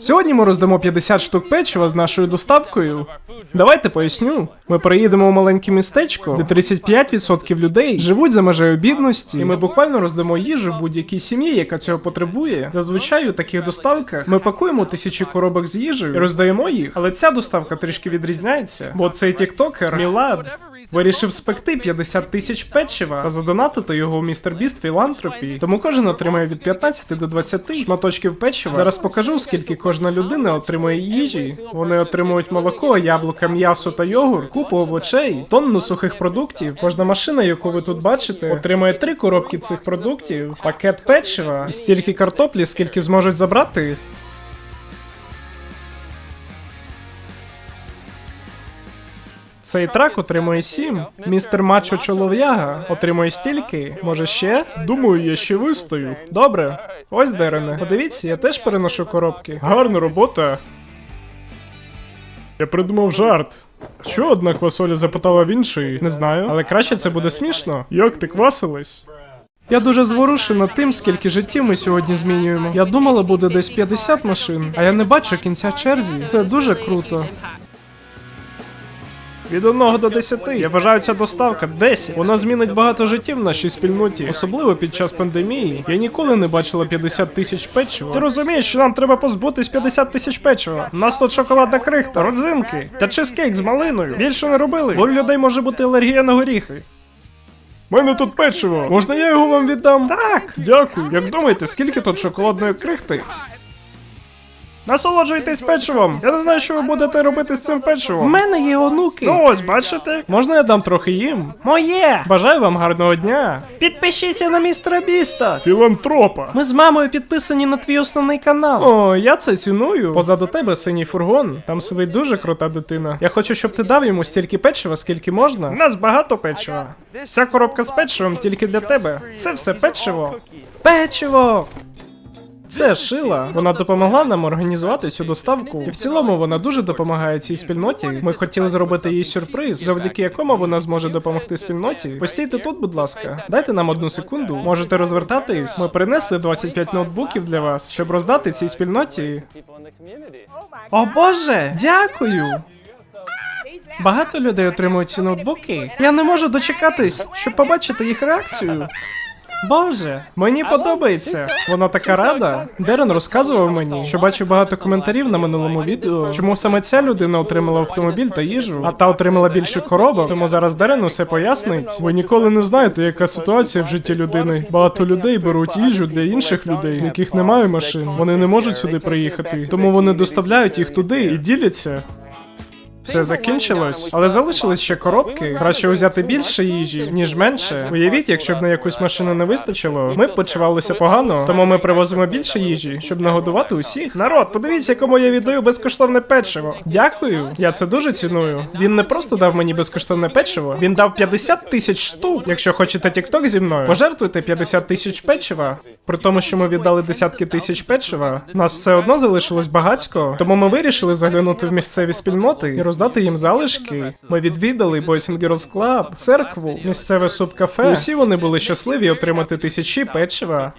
Сьогодні ми роздамо 50 штук печива з нашою доставкою. Давайте поясню. Ми приїдемо у маленьке містечко, де 35% людей живуть за межею бідності, і ми буквально роздамо їжу будь-якій сім'ї, яка цього потребує. Зазвичай у таких доставках ми пакуємо тисячі коробок з їжею і роздаємо їх. Але ця доставка трішки відрізняється, бо цей тіктокер Мілад вирішив спекти 50 тисяч печива та задонатити його у містер Біст філантропі. Тому кожен отримає від 15 до 20 шматочків печива. Зараз покажу, скільки кожна людина отримує їжі. Вони отримують молоко, яблука, м'ясо та йогурт, купу овочей, тонну сухих продуктів. Кожна машина, яку ви тут бачите, отримує три коробки цих продуктів, пакет печива і стільки картоплі, скільки зможуть забрати. Цей трак отримує сім. Містер Мачо Чолов'яга отримує стільки. Може ще? Думаю, я ще вистою. Добре. Ось Дерене. Подивіться, я теж переношу коробки. Гарна робота. Я придумав жарт. Що одна квасоля запитала в іншої? Не знаю, але краще це буде смішно. Як ти квасилась? Я дуже зворушена тим, скільки життів ми сьогодні змінюємо. Я думала, буде десь 50 машин, а я не бачу кінця черзі. Це дуже круто. Від 1 до 10. Я вважаю, ця доставка 10. Вона змінить багато життів в нашій спільноті, особливо під час пандемії. Я ніколи не бачила 50 тисяч печива. Ти розумієш, що нам треба позбутись 50 тисяч печива. У нас тут шоколадна крихта, родзинки та чизкейк з малиною. Більше не робили, бо у людей може бути алергія на горіхи. У мене тут печиво. Можна я його вам віддам? Так. Дякую. Як думаєте, скільки тут шоколадної крихти? Насолоджуйтесь печивом. Я не знаю, що ви будете робити з цим печивом. У мене є онуки. Ну ось, бачите? Можна я дам трохи їм? Моє! Бажаю вам гарного дня. Підпишіться на містера Біста. Філантропа. Ми з мамою підписані на твій основний канал. О, я це ціную. Позаду тебе синій фургон. Там сидить дуже крута дитина. Я хочу, щоб ти дав йому стільки печива, скільки можна. У нас багато печива. Ця коробка з печивом тільки для тебе. Це все печиво. Печиво! Це Шила. Вона допомогла нам організувати цю доставку. І в цілому вона дуже допомагає цій спільноті. Ми хотіли зробити їй сюрприз, завдяки якому вона зможе допомогти спільноті. Постійте тут, будь ласка. Дайте нам одну секунду. Можете розвертатись. Ми принесли 25 ноутбуків для вас, щоб роздати цій спільноті. О боже, дякую. Багато людей отримують ці ноутбуки. Я не можу дочекатись, щоб побачити їх реакцію. Боже, мені подобається. Вона така рада. Дерен розказував мені, що бачив багато коментарів на минулому відео. Чому саме ця людина отримала автомобіль та їжу, а та отримала більше коробок. Тому зараз Дерен усе пояснить. Ви ніколи не знаєте, яка ситуація в житті людини. Багато людей беруть їжу для інших людей, яких немає машин. Вони не можуть сюди приїхати, тому вони доставляють їх туди і діляться. Все закінчилось, але залишились ще коробки. Краще взяти більше їжі, ніж менше. Уявіть, якщо б на якусь машину не вистачило, ми б почувалися погано. Тому ми привозимо більше їжі, щоб нагодувати усіх. Народ, подивіться, кому я віддаю безкоштовне печиво. Дякую. Я це дуже ціную. Він не просто дав мені безкоштовне печиво, він дав 50 тисяч штук. Якщо хочете тікток зі мною, пожертвуйте 50 тисяч печива. При тому, що ми віддали десятки тисяч печива, нас все одно залишилось багатько. Тому ми вирішили заглянути в місцеві спільноти і роздати їм залишки. Ми відвідали Boys and Girls Club, церкву, місцеве субкафе. І усі вони були щасливі отримати тисячі печива.